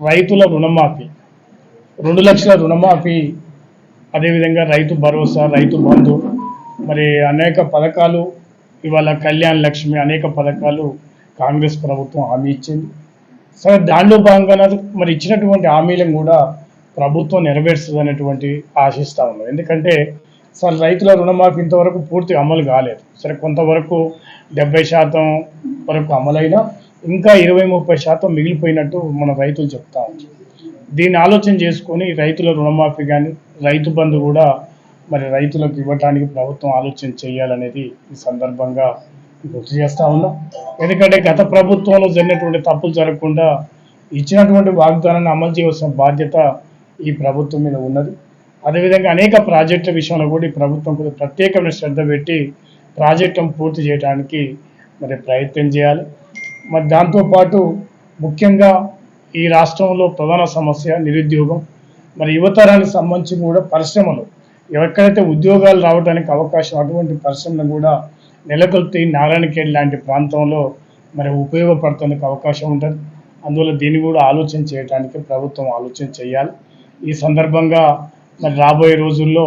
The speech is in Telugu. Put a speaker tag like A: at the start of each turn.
A: రైతుల రుణమాఫీ. రెండు లక్షల రుణమాఫీ. అదేవిధంగా రైతు భరోసా రైతు బంధు. మరి అనేక పథకాలు ఇవాళ కళ్యాణ్ లక్ష్మి అనేక పథకాలు కాంగ్రెస్ ప్రభుత్వం హామీ ఇచ్చింది. సరే దానిలో భాగంగా మరి ఇచ్చినటువంటి హామీలను కూడా ప్రభుత్వం నెరవేరుస్తుంది అనేటువంటి ఆశిస్తా ఉన్నాం ఎందుకంటే సార్ రైతుల రుణమాఫీ ఇంతవరకు పూర్తిగా అమలు కాలేదు. సరే కొంతవరకు డెబ్బై శాతం వరకు అమలైనా ఇంకా ఇరవై ముప్పై శాతం మిగిలిపోయినట్టు మన రైతులు చెప్తా దీన్ని ఆలోచన చేసుకొని రైతుల రుణమాఫీ కానీ రైతు బంధు కూడా మరి రైతులకు ఇవ్వటానికి ప్రభుత్వం ఆలోచన చేయాలనేది ఈ సందర్భంగా గుర్తు చేస్తూ ఉన్నా. ఎందుకంటే గత ప్రభుత్వంలో జరిగినటువంటి తప్పులు జరగకుండా ఇచ్చినటువంటి వాగ్దానాన్ని అమలు చేయవలసిన బాధ్యత ఈ ప్రభుత్వం మీద ఉన్నది. అదేవిధంగా అనేక ప్రాజెక్టుల విషయంలో కూడా ఈ ప్రభుత్వం కొద్దిగా ప్రత్యేకమైన శ్రద్ధ పెట్టి ప్రాజెక్టును పూర్తి చేయడానికి మరి ప్రయత్నం చేయాలి. మరి దాంతోపాటు ముఖ్యంగా ఈ రాష్ట్రంలో ప్రధాన సమస్య నిరుద్యోగం. మరి యువతరానికి సంబంధించి కూడా పరిశ్రమలు. ఎక్కడైతే ఉద్యోగాలు రావడానికి అవకాశం అటువంటి పరిశ్రమలు కూడా నెలకొల్పి నారాయణఖేడ్ లాంటి ప్రాంతంలో మరి ఉపయోగపడటానికి అవకాశం ఉంటుంది. అందువల్ల దీన్ని కూడా ఆలోచన చేయడానికి ప్రభుత్వం ఆలోచన చేయాలి. ఈ సందర్భంగా మరి రాబోయే రోజుల్లో